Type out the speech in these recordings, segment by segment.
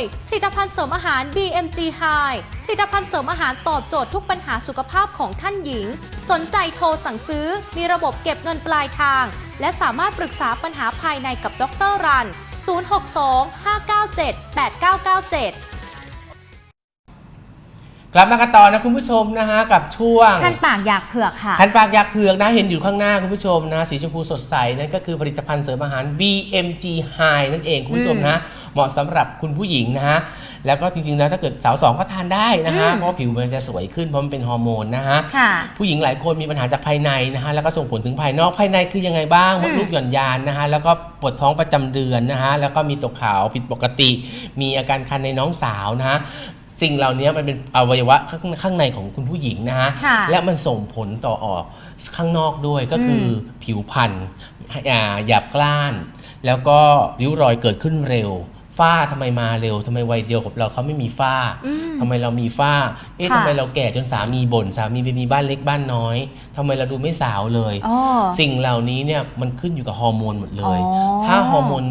ย ผลิตภัณฑ์เสริมอาหาร BMG High ผลิตภัณฑ์เสริมอาหารตอบโจทย์ทุกปัญหาสุขภาพของท่านหญิง สนใจโทรสั่งซื้อ มีระบบเก็บเงินปลายทาง และสามารถปรึกษาปัญหาภายในกับดรรัน 062 597 8997กลับมากันต่อนะคุณผู้ชมนะฮะกับช่วงคันปากอยากเผือกค่ะคันปากยักษ์เผือกนะเห็นอยู่ข้างหน้าคุณผู้ชมนะสีชมพูสดใสนั่นก็คือผลิตภัณฑ์เสริมอาหาร BMG High นั่นเองคุณผู้ชมนะ เหมาะสำหรับคุณผู้หญิงนะฮะแล้วก็จริงๆแล้วถ้าเกิดสาวสองก็ทานได้นะฮะอืมเพราะว่าผิวมันจะสวยขึ้นเพราะมันเป็นฮอร์โมนนะฮะค่ะผู้หญิงหลายคนมีปัญหาจากภายในนะฮะแล้วก็ส่งผลถึงภายนอกภายในคือยังไงบ้างมดลูกหย่อนยานนะฮะแล้วก็ปวดท้องประจำเดือนนะฮะแล้วก็มีตกขาวผิดปกติ มีอาการคันในน้องสาวนะฮะสิ่งเหล่านี้มันเป็นอวัยวะข้างข้างในของคุณผู้หญิงนะฮะค่ะและมันส่งผลต่อออกข้างนอกด้วยก็คืออผิวพรรณอ่าหยาบกล้าน แล้วก็ริ้วรอยเกิดขึ้นเร็ว ฝ้าทำไมมาเร็วทำไมวัยเดียวกับเราเขาไม่มีฝ้าอืมทำไมเรามีฝ้า เอ๊ะค่ะทำไมเราแก่จนสามีบ่นสามีไปมีบ้านเล็กบ้านน้อยทำไมเราดูไม่สาวเลยอ๋อสิ่งเหล่านี้เนี่ยมันขึ้นอยู่กับฮอร์โมนหมดเลยอ๋อถ้าฮอร์โมน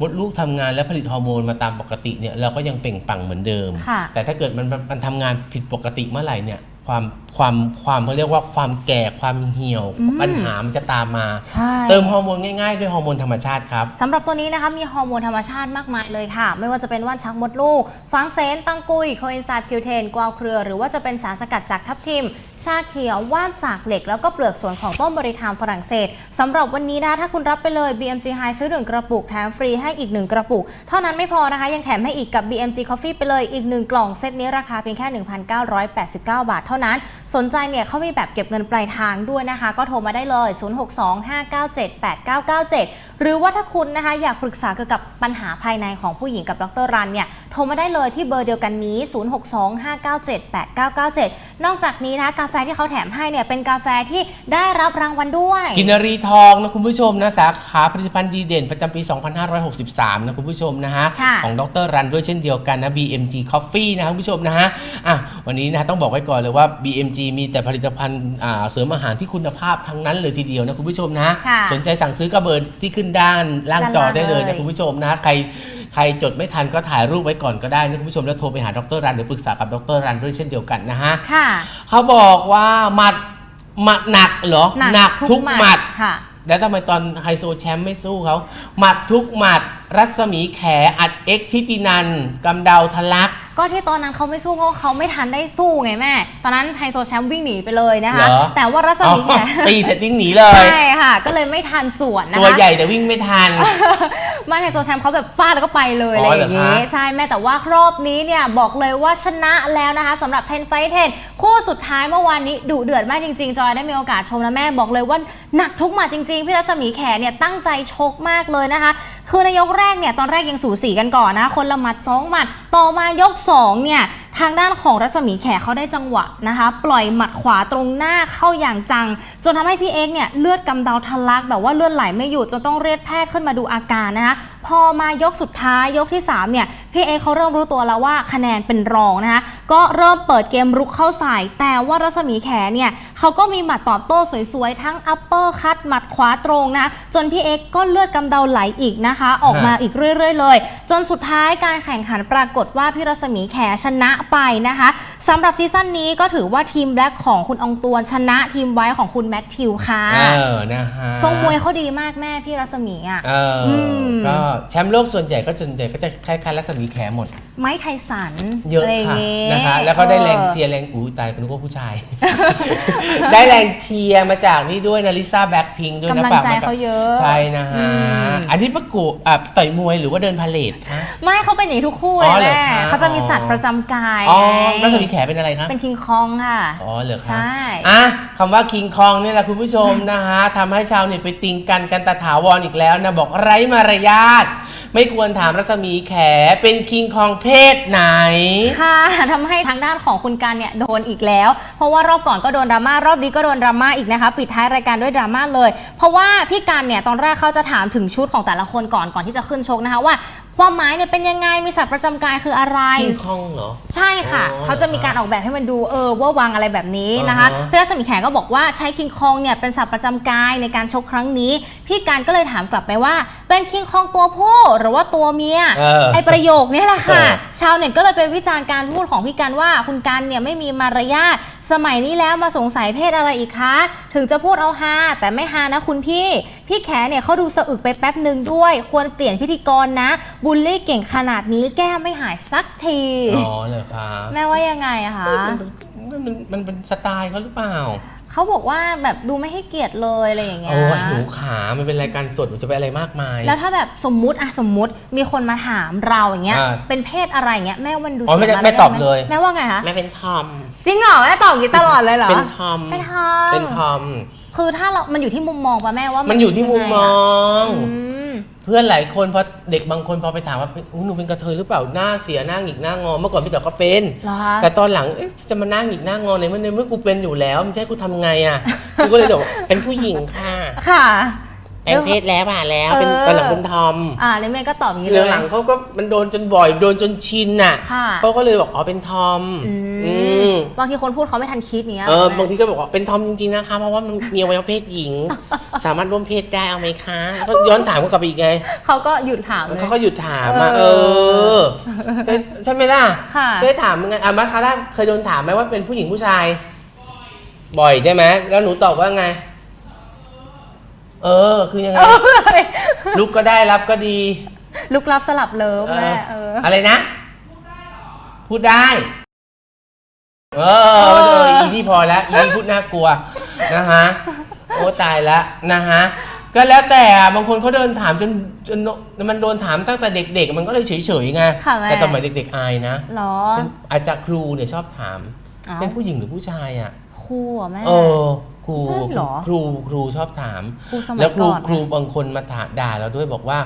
มดลูกทำงานและผลิตฮอร์โมนมาตามปกติเนี่ยเราก็ยังเปล่งปลั่งเหมือนเดิมค่ะแต่ถ้าเกิดมันมันมันทำงานผิดปกติเมื่อไหร่เนี่ย ความความความเขาเรียกว่าความแก่ความเหี่ยวอืมปัญหามันจะตามมา ใช่เติมฮอร์โมนง่ายๆ ด้วยฮอร์โมนธรรมชาติครับสำหรับตัวนี้นะคะมีฮอร์โมนธรรมชาติมากมายเลยค่ะ ไม่ว่าจะเป็นว่านชักมดลูกฟังเซนตังกุยโคเอนไซม์คิวเทนกวาวเครือ หรือว่าจะเป็นสารสกัดจากทับทิม ชาเขียวว่านสากเหล็ก แล้วก็เปลือกสวนของต้นบริทามฝรั่งเศสสำหรับวันนี้นะคะถ้าคุณรับไปเลย BMG High ซื้อ1กระปุกแถมฟรีให้อีก1กระปุก เท่านั้นไม่พอนะคะยังแถมให้อีกกับ BMG Coffee ไปเลยอีก1กล่องเซตนี้ราคาเพียงแค่ 1,989 บาทเท่านั้น สนใจเนี่ยเขามีแบบเก็บเงินปลายทางด้วยนะคะ ก็โทรมาได้เลย 0625978997 หรือว่าถ้าคุณนะคะอยากปรึกษาเกี่ยวกับปัญหาภายในของผู้หญิงกับดรรันเนี่ยโทรมาได้เลยที่เบอร์เดียวกันนี้ 0625978997 นอกจากนี้นะคะกาแฟที่เขาแถมให้เนี่ยเป็นกาแฟที่ได้รับรางวัลด้วย กินรีทองนะคุณผู้ชมนะสาขาผลิตภัณฑ์ดีเด่นประจำปี 2563 นะคุณผู้ชมนะฮะ ค่ะของดรรันด้วยเช่นเดียวกันนะ BMG Coffee นะคุณผู้ชมนะฮะอะวันนี้นะต้องบอกไว้ก่อนเลยว่า BMG มีแต่ผลิตภัณฑ์อ่าเสริมอาหารที่คุณภาพทั้งนั้นเลยทีเดียวนะคุณผู้ชมนะ ค่ะสนใจสั่งซื้อกระเบอร์ที่ขึ้นด้านล่างจอได้เลยด้านล่างเลยนะคุณผู้ชมนะใครใครจดไม่ทันก็ถ่ายรูปไว้ก่อนก็ได้นะคุณผู้ชมแล้วโทรไปหาดรรันหรือปรึกษากับดรรันด้วยเช่นเดียวกันนะฮะ ค่ะเขาบอกว่าหมัดหมัดหนักเหรอทุกหมัด ค่ะ แล้วทำไมตอนไฮโซแชมป์ไม่สู้เขาหมัดทุกหมัด รัศมีแขอัดเอ็กทิตินันกำเดาทะลัก ก็ที่ตอนนั้นเขาไม่สู้เพราะเขาไม่ทันได้สู้ไงแม่ ตอนนั้นไฮโซแชมป์วิ่งหนีไปเลยนะคะ เหรอ แต่ว่ารัศมีแขอ๋อตีเสร็จวิ่งหนีเลย ใช่ค่ะ ก็เลยไม่ทันสวนนะคะตัวใหญ่แต่วิ่งไม่ทัน ไม่ไฮโซแชมป์เขาแบบฟาดแล้วก็ไปเลยอ๋อะอไรอย่างนี้ เหรอคะ ใช่แม่แต่ว่ารอบนี้เนี่ยบอกเลยว่าชนะแล้วนะคะสำหรับ 10 Fight 10 คู่สุดท้ายเมื่อวานนี้ดุเดือดมากจริง ๆ จอยได้มีโอกาสชมนะแม่บอกเลยว่าหนักทุกหมัดจริง ๆ พี่รัศมีแขเนี่ยตั้งใจชกมากเลยนะคะ คือในยกแรกเนี่ยตอนแรกยังสูสีกันก่อนนะ คนละหมัดสองหมัด ต่อมายกสองเนี่ยทางด้านของรัศมีแขกเขาได้จังหวะนะคะ ปล่อยหมัดขวาตรงหน้าเข้าอย่างจัง จนทำให้พี่เอ็กเนี่ยเลือดกำเดาทะลักแบบว่าเลือดไหลไม่หยุดจนต้องเรียกแพทย์ขึ้นมาดูอาการนะคะพอมายกสุดท้ายยกที่3เนี่ยพี่เอเขาเริ่มรู้ตัวแล้วว่าคะแนนเป็นรองนะคะก็เริ่มเปิดเกมรุกเข้าใส่ แต่ว่ารัศมีแขเนี่ยเขาก็มีหมัดตอบโต้สวยๆ ทั้งอัปเปอร์คัตหมัดขวาตรงนะ จนพี่เอ็กก็เลือดกำเดาไหลอีกนะคะ ออกมาอีกเรื่อย ๆ เลย จนสุดท้ายการแข่งขันปรากฏว่าพี่รัศมีแขชนะไปนะคะสำหรับซีซั่นนี้ก็ถือว่าทีมแบล็คของคุณอองตวนชนะทีมไว้ของคุณแมทธิวค่ะเออนะฮะทรงมวยเขาดีมากแม่พี่รัศมีอะเอออมก็แชมป์โลกส่วนใหญ่ก็ส่วนใหญ่ก็จะคล้ายๆรัศมีแขหมด ไม้ไทสันเยอะไรางค่ะงี้นะคะ แล้วก็ได้แรงออเชียร์แรงอู้ตายคุณนึกว่าผู้ชาย ได้แรงเชียร์มาจากนี่ด้วยนะลิซ่าแบ็คพิงด้วยนะกำลังฝากใจมากับเขาเยอะ ใช่นะฮะอืมอันนี้ประกวดอะต่อยมวยหรือว่าเดินพาเลทคะ ไม่เขาเป็นอย่างนี้ทุกคู่อ๋เลอยเหรอแม่คะ เขาจะมีสัตว์ประจำกายอ๋อไงรัศมีแขเป็นอะไรคะเป็นคิงคองค่ะ อ๋อเหรอคะใช่ อะคำว่าคิงคองนี่แหละคุณผู้ชมนะฮะทำให้ชาวเน็ตไปติงกันกันตาถาวรอีกแล้วนะบอกไร้มารยาท ไม่ควรถามรัศมีแขเป็นคิงคองเพศไหน ค่ะทำให้ทางด้านของคุณการเนี่ยโดนอีกแล้ว เพราะว่ารอบก่อนก็โดนดราม่ารอบนี้ก็โดนดราม่าอีกนะคะปิดท้ายรายการด้วยดราม่าเลย เพราะว่าพี่การเนี่ยตอนแรกเขาจะถามถึงชุดของแต่ละคนก่อนก่อนที่จะขึ้นชกนะคะว่าความหมายเนี่ยเป็นยังไงมีสัตว์ประจำกายคืออะไรคิงคองเหรอ ใช่ค่ะ อ๋อเขาจะมีการออกแบบให้มันดูเออว่าวางอะไรแบบนี้นะคะอ่าฮะพี่รัศมีแขกก็บอกว่าใช้คิงคองเนี่ยเป็นสัตว์ประจำกายในการชกครั้งนี้ พี่การก็เลยถามกลับไปว่า เป็นคิงคองตัวผู้หรือว่าตัวเมียเออไอประโยคนี้แหละค่ะ เออชาวเน็ตก็เลยไปวิจารณ์การพูดของพี่การว่าคุณการเนี่ยไม่มีมารยาทสมัยนี้แล้วมาสงสัยเพศอะไรอีกคะ ถึงจะพูดเอาฮาแต่ไม่ฮานะคุณพี่ พี่แขเนี่ยเขาดูสะอึกไปแป๊บหนึ่งด้วย ควรเปลี่ยนพิธีกรนะบูลลี่เก่งขนาดนี้แก้ไม่หายสักทีอ๋อเหรอคะแม่ว่ายังไงอะคะ มันเป็นมันมันเป็นสไตล์เขาหรือเปล่า เขาบอกว่าแบบดูไม่ให้เกียรติเลยอะไรอย่างเงี้ยโอ้ยหนูขามันเป็นรายการสดหนูจะไปอะไรมากมาย แล้วถ้าแบบสมมุติอะสมมุติมีคนมาถามเราอย่างเงี้ย อ่า เป็นเพศอะไรอย่างเงี้ยแม่วันดูอ๋อไม่ได้เสียารไม่ตอบหเลย แม่ว่าไงคะแม่เป็นทอม จริงเหรอแม่ตอบอย่างนี้ตลอดเลยเหรอเป็นทอม เป็นทอมเป็นทอม คือถ้าเรา มันอยู่ที่มุมมองป่ะแม่ว่า มัมันอยู่ที่มุมมอง อืม เพื่อนหลายคนพอเด็กบางคนพอไปถามว่าอุ๊ยหนูเป็นกระเทยหรือเปล่าหน้าเสียหน้าหงิกหน้างอ เมื่อก่อนพี่ต่อก็เป็น เหรอคะแต่ตอนหลังเอ๊ะจะมาหน้าหงิกหน้างอในเมื่อในเมื่อกูเป็นอยู่แล้วมันจะให้กูทำไงอะ กูก็เลยบอกว่าเป็นผู้หญิงค่ะ ค่ะแปลงเพศแล้วผ่านแล้วเป็นเออตอนหลังเป็นทอมอ่าแล้วแม่ก็ตอบอย่างนี้เลยหลังๆเขาก็มันโดนจนบ่อยโดนจนชินน่ะค่ะเขาก็เลยบอกอ๋อเป็นทอมอือืมมบางทีคนพูดเขาไม่ทันคิดเนี้ยเออแม่บางทีก็บอกว่าเป็นทอมจริงๆนะคะเพราะว่ามันมีอวัยวะเพศหญิง สามารถร่วมเพศได้เอาไหมคะก็ย้อนถามเขากลับไปอีกไงเขาก็หยุดถามเลยเขาก็หยุดถามมาเอเอออใช่ใช่ไหมล่ะค่ะใช่ถามยังไงอะมาคาร่าเคยโดนถามไหมว่าเป็นผู้หญิงผู้ชาย บ่อยใช่ไหมแล้วหนูตอบว่าไง เออ คือยังไง ลุกก็ได้รับก็ดี ลุกลับสลับเลิฟแม่เอออะไรนะ พูดได้ เออเอออีนี่พอแล้วอีนี่พูดน่ากลัวนะฮะโอ้ตายแล้วนะฮะก็แล้วแต่อะบางคนเขาเดินถามจนจนมันโดนถามตั้งแต่เด็ก ๆ มันก็เลยเฉยๆไงค่ะแม่แต่สมัยเด็ก ๆ อายนะเหรอเป็นอาจารย์ครูเนี่ยชอบถามอ้าวเป็นผู้หญิงหรือผู้ชายอะครูอะแม่เออ ครูใช่เหรอครูครูชอบถาม ครูสมัยแล้วครูก่อนครูบางคนมาถาด่าเราด้วยบอกว่า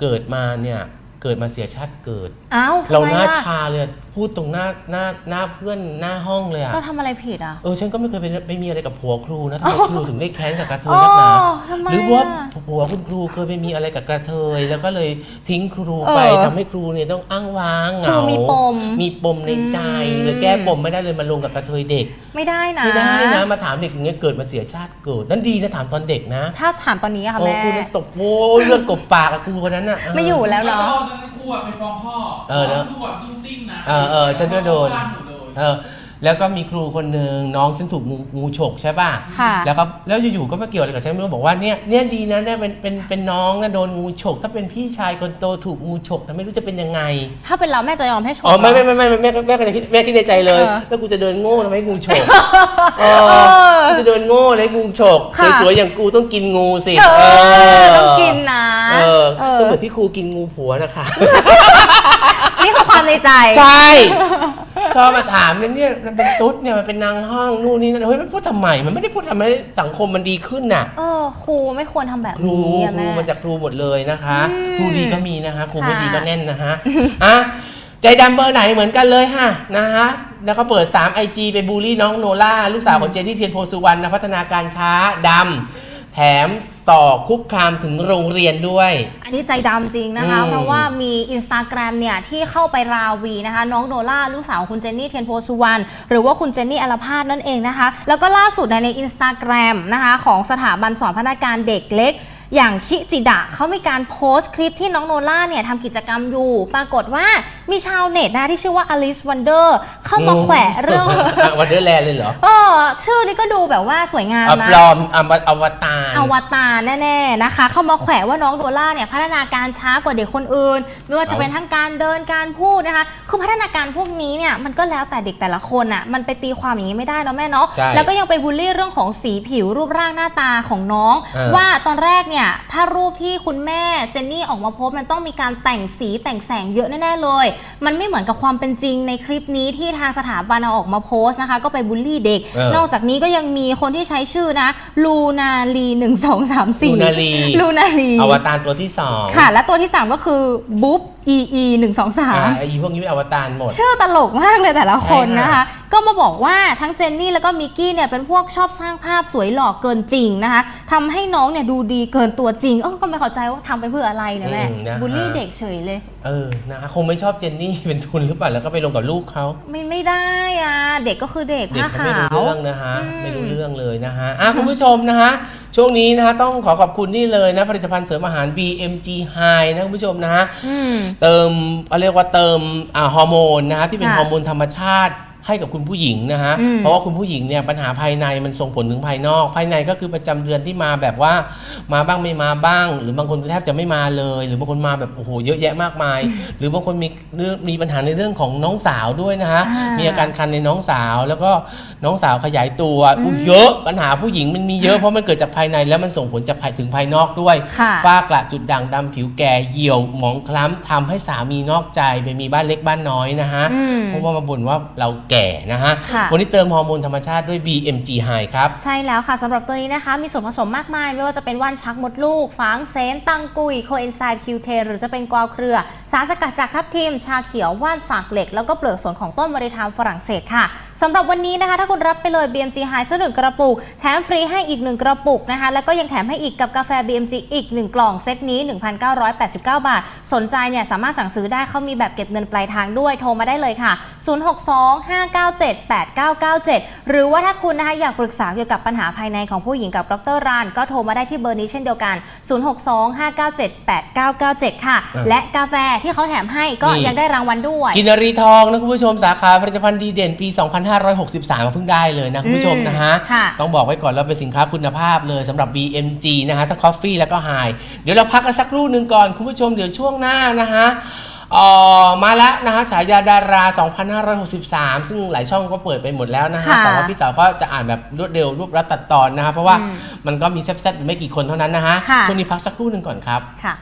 เกิดมาเนี่ย เกิดมาเสียชาติเกิดเอ้าทำเราไมหน้าอะชาเลยอะพูดตรงหน้าหน้าหน้าเพื่อนหน้าห้องเลยอะเราทำอะไรผิดอะ เออฉันก็ไม่เคยไปไปมีอะไรกับผัวครูนะทำไมครูถึงได้แค้นกับกระเทอ๋ยอนักหนาทำไมหรือว่าอะผัวคุณครูเคยไปมีอะไรกับกระเทยแล้วก็เลยทิ้งครูไปเออทำให้ครูเนี่ยต้องอ้างว้างเหครูงามีปมมีปมในใจอืม เลยแก้ปมไม่ได้เลยมาลงกับกระเทยเด็กไม่ได้นะ ไม่ได้นะมาถามเด็กอย่างเงี้ยเกิดมาเสียชาติเกิดนั่นดีนะถามตอนเด็กนะถ้าถามตอนนี้อะค่ะโอ้แม่ ครูนั่นตบโว้ยเลือดกบปากอะครูคนนั้นอะ ไม่อยู่แล้วแล้วเนาะตอนนั้น ครูอะไปฟ้องพ่อเออแล้วครูอะตุ้งติ้งนะเออเออฉันก็โดนลั่หมดเลยเออแล้วก็มีครูคนหนึ่งน้องฉันถูกงูงูฉกใช่ป่ะ ค่ะ แล้วก็แล้วอยู่ๆก็มาเกี่ยวอะไรกับฉันไม่รู้บอกว่าเนี่ยเนี่ยดีนะเนี่ยเป็นเป็นเป็นน้องนะโดนงูฉก ถ้าเป็นพี่ชายคนโตถูกงูฉกนะไม่รู้จะเป็นยังไง ถ้าเป็นเราแม่จะยอมให้ชม อ๋อไม่เหรไม่ไม่ไม่แม่แม่ก็จะคิดแม่คิดในใจเลย เออแล้วกูจะเดินโง่ทำไมให้งูฉกเอเอออกูจะเดินโง่เลยให้งูฉกค่ะ สวยๆอย่างกูต้องกินงูสิเออต้องกินนะ เออเออก็เหมือนที่ครูกินงูผัวนะคะ นี่คือความในใจ ใช่ชอบมาถามเนี่ยเนี่ยมันเป็นตุ๊ดเนี่ยมันเป็นนางห้องนู่นนี่นั่นเฮ้ยมันพูดทำไมมันไม่ได้พูดทำให้สังคมมันดีขึ้นน่ะเออครูไม่ควรทำแบบครูนี้อะครูแม่มาจากครูหมดเลยนะคะอืมครูดีก็มีนะคะครูไม่ค่ะดีก็แน่นนะคะอะใจดำเบอร์ไหนเหมือนกันเลยค่ะนะคะแล้วก็เปิด 3 IG ไปบูลลี่น้องโนล่าลูกสาวของเจนนี่เทียนโพสุวรรณนะพัฒนาการช้าดำแถม สอกคุกคามถึงโรงเรียนด้วย อันนี้ใจดำจริงนะคะ อืมเพราะว่ามีอินสตาแกรมเนี่ยที่เข้าไปราวีนะคะ น้องโดล่าลูกสาวของคุณเจนนี่เทียนโพสุวรรณหรือว่าคุณเจนนี่อลพาดนั่นเองนะคะ แล้วก็ล่าสุดในอินสตาแกรมนะคะ ของสถาบันสอนพัฒนาการเด็กเล็ก อย่างชิจิดะเขามีการโพสต์คลิปที่น้องโนล่าเนี่ยทำกิจกรรมอยู่ ปรากฏว่ามีชาวเน็ตนะที่ชื่อว่าอลิสวันเดอร์เข้ามาแขวะเรื่อง วันเดอร์แลนด์เลยเหรอ เออ ชื่อนี้ก็ดูแบบว่าสวยงามอะนะปลอมอวอวตารอวตารแน่ๆนะคะ เข้ามาแขวะว่าน้องโดล่าเนี่ยพัฒนาการช้ากว่าเด็กคนอื่น ไม่ว่าจะเป็นทั้งการเดินการพูดนะคะ คือพัฒนาการพวกนี้เนี่ยมันก็แล้วแต่เด็กแต่ละคนอะมันไปตีความอย่างนี้ไม่ได้เนาะแม่เนาะใช่แล้วก็ยังไปบูลลี่เรื่องของสีผิวรูปร่างหน้าตาของน้องเออว่าตอนแรกเนี่ยถ้ารูปที่คุณแม่เจนนี่ออกมาโพสต์มันต้องมีการแต่งสีแต่งแสงเยอะแน่ ๆ เลย มันไม่เหมือนกับความเป็นจริงในคลิปนี้ที่ทางสถาบันเอาออกมาโพสต์นะคะ ก็ไปบูลลี่เด็ก เออนอกจากนี้ก็ยังมีคนที่ใช้ชื่อนะลูนาลีหนึ่งสองสามสี่ลูนาลี ลูนาลี อวตารตัวที่สอง ค่ะ และตัวที่ 3 ก็คือบุ๊บ EE 1 2อ่า3ไอ้พวกนี้เป็นอวตารหมด ชื่อตลกมากเลยแต่ละคนใช่ค่ะนะคะ ก็มาบอกว่าทั้งเจนนี่แล้วก็มิกกี้เนี่ยเป็นพวกชอบสร้างภาพสวยหล่อเกินจริงนะคะทำให้น้องเนี่ยดูดีเกินตัวจริงเออก็ไม่เข้าใจว่าทำไปเพื่ออะไรเนี่ยแม่อืมนะฮะบูลลี่เด็กเฉยเลย เออนะคะคงไม่ชอบเจนนี่เป็นทุนหรือเปล่าแล้วก็ไปลงกับลูกเขาไม่ไม่ได้อะเด็กก็คือเด็กเด็กผ้าเขาไม่ขารู้วเรื่องนะฮะอืมไม่รู้เรื่องเลยนะฮะอะคุณผู้ชมนะฮะ ช่วงนี้นะฮะต้องขอขอบคุณนี่เลยนะผลิตภัณฑ์เสริมอาหาร BMG High นะคุณผู้ชมนะฮะอืมเติมเขาเรียกว่าเติมอ่าฮอร์โมนนะฮะที่เป็นค่ะฮอร์โมนธรรมชาติ ให้กับคุณผู้หญิงนะฮะอืมเพราะว่าคุณผู้หญิงเนี่ยปัญหาภายในมันส่งผลถึงภายนอก ภายในก็คือประจำเดือนที่มาแบบว่ามาบ้างไม่มาบ้าง หรือบางคนแทบจะไม่มาเลย หรือบางคนมาแบบโอ้โหเยอะแยะมากมาย หรือบางคนมีเรื่องมีปัญหาในเรื่องของน้องสาวด้วยนะฮะอ่ามีมีอาการคันในน้องสาวแล้วก็น้องสาวขยายตัวอุ๊ยเยอะปัญหาผู้หญิงมันมีเยอะเพราะมันเกิดจากภายในแล้วมันส่งผลจากภายถึงภายนอกด้วยค่ะฝ้ากระจุดด่างดำผิวแก่เหี่ยวหมองคล้ำทำให้สามีนอกใจไปมีบ้านเล็กบ้านน้อยนะฮะอืมเพราะว่ามาบ่นว่าเราแก่นะฮะ ค่ะ วันนี้เติมฮอร์โมนธรรมชาติด้วย BMG High ครับ ใช่แล้วค่ะสำหรับตัวนี้นะคะ มีส่วนผสมมากมาย ไม่ว่าจะเป็นว่านชักมดลูกฟางเซน ตังกุย โคเอนไซม์คิวเทหรือจะเป็นกวาวเครือ สารสกัดจากทับทิม ชาเขียว ว่านสากเหล็ก แล้วก็เปลือกส่วนของต้นมะริทามฝรั่งเศสค่ะสำหรับวันนี้นะคะ ถ้าคุณรับไปเลย BMG High สักหนึ่งกระปุก แถมฟรีให้อีกหนึ่งกระปุกนะคะ แล้วก็ยังแถมให้อีกกับกาแฟ BMG อีก1กล่องเซตนี้ 1,989 บาท สนใจเนี่ยสามารถสั่งซื้อได้เขามีแบบเก็บเงินปลายทางด้วยโทรมาได้เลยค่ะ062-597-8997 หรือว่าถ้าคุณนะคะอยากปรึกษาเกี่ยวกับปัญหาภายในของผู้หญิงกับดรราน ก็โทรมาได้ที่เบอร์นี้เช่นเดียวกัน 062-597-8997 ค่ะอะและกาแฟที่เขาแถมให้ก็นี่ ยังได้รางวัลด้วย กินรีทองนะคุณผู้ชมสาขาผลิตภัณฑ์ดีเด่นปี 2563เพิ่งได้เลยนะคุณผู้ชมนะฮะค่ะ ต้องบอกไว้ก่อนแล้วเป็นสินค้าคุณภาพเลยสำหรับ BMG นะฮะทั้งคอฟฟี่แล้วก็ไฮเดี๋ยวเราพักกันสักครู่หนึ่งก่อนคุณผู้ชมเดี๋ยวช่วงหน้านะฮะเอ่อมาแล้วนะฮะฉายาดารา 2563 ซึ่งหลายช่องก็เปิดไปหมดแล้วนะฮะค่ะแต่ว่าพี่เต๋อก็จะอ่านแบบรวดเร็วรวบรัดตัดตอนนะฮะเพราะว่าอืมมันก็มีแซ่บๆไม่กี่คนเท่านั้นนะฮะค่ะ ช่วงนี้พักสักครู่หนึ่งก่อนครับ ค่ะ